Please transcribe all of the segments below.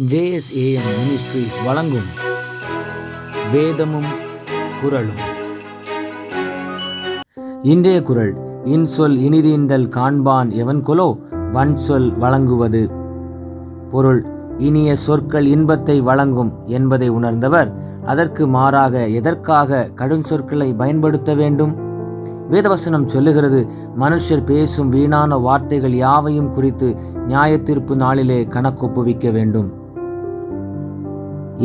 JSAM ministries வழங்கும் வேதமும் குரலும் இன்றைய குரல் இன்சொல் இனிதீண்டல் காண்பான் எவன் கொலோ வன் சொல் வழங்குவது. பொருள் இனிய சொற்கள் இன்பத்தை வழங்கும் என்பதை உணர்ந்தவர் அதற்கு மாறாக எதற்காக கடும் சொற்களை பயன்படுத்த வேண்டும்? வேதவசனம் சொல்லுகிறது மனுஷர் பேசும் வீணான வார்த்தைகள் யாவையும் குறித்து நியாயத்தீர்ப்பு நாளிலே கணக்கொப்புவிக்க வேண்டும்.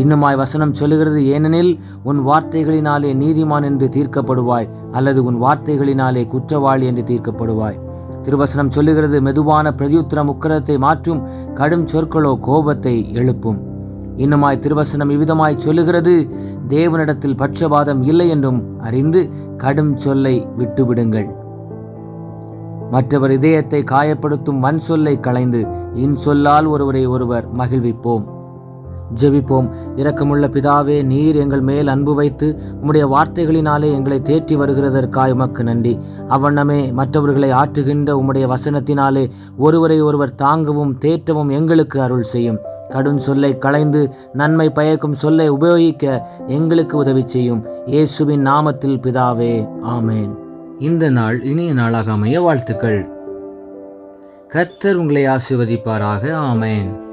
இன்னுமாய் வசனம் சொல்லுகிறது ஏனெனில் உன் வார்த்தைகளினாலே நீதிமான் என்று தீர்க்கப்படுவாய் அல்லது உன் வார்த்தைகளினாலே குற்றவாளி என்று தீர்க்கப்படுவாய். திருவசனம் சொல்லுகிறது மெதுவான பிரதியுத்தரம் உக்கரத்தை மாற்றும் கடும் சொற்களோ கோபத்தை எழுப்பும். இன்னுமாய் திருவசனம் இவ்விதமாய் சொல்லுகிறது தேவனிடத்தில் பட்சபாதம் இல்லை என்றும் அறிந்து கடும் சொல்லை விட்டுவிடுங்கள். மற்றவர் இதயத்தை காயப்படுத்தும் வன் சொல்லை களைந்து இன்சொல்லால் ஒருவரை ஒருவர் மகிழ்விப்போம். ஜெபிப்போம். இரக்கமுள்ள பிதாவே நீர் எங்கள் மேல் அன்பு வைத்து உம்முடைய வார்த்தைகளினாலே எங்களை தேற்றி வருகிறதற்காய் உமக்கு நன்றி. அவ்வண்ணமே மற்றவர்களை ஆற்றுகின்ற உம்முடைய வசனத்தினாலே ஒருவரை ஒருவர் தாங்கவும் தேற்றவும் எங்களுக்கு அருள் செய்யும். கடும் சொல்லை களைந்து நன்மை பயக்கும் சொல்லை உபயோகிக்க எங்களுக்கு உதவி செய்யும். இயேசுவின் நாமத்தில் பிதாவே ஆமேன். இந்த நாள் இனிய நாளாக அமைய வாழ்த்துக்கள். கர்த்தர் உங்களை ஆசிர்வதிப்பாராக. ஆமேன்.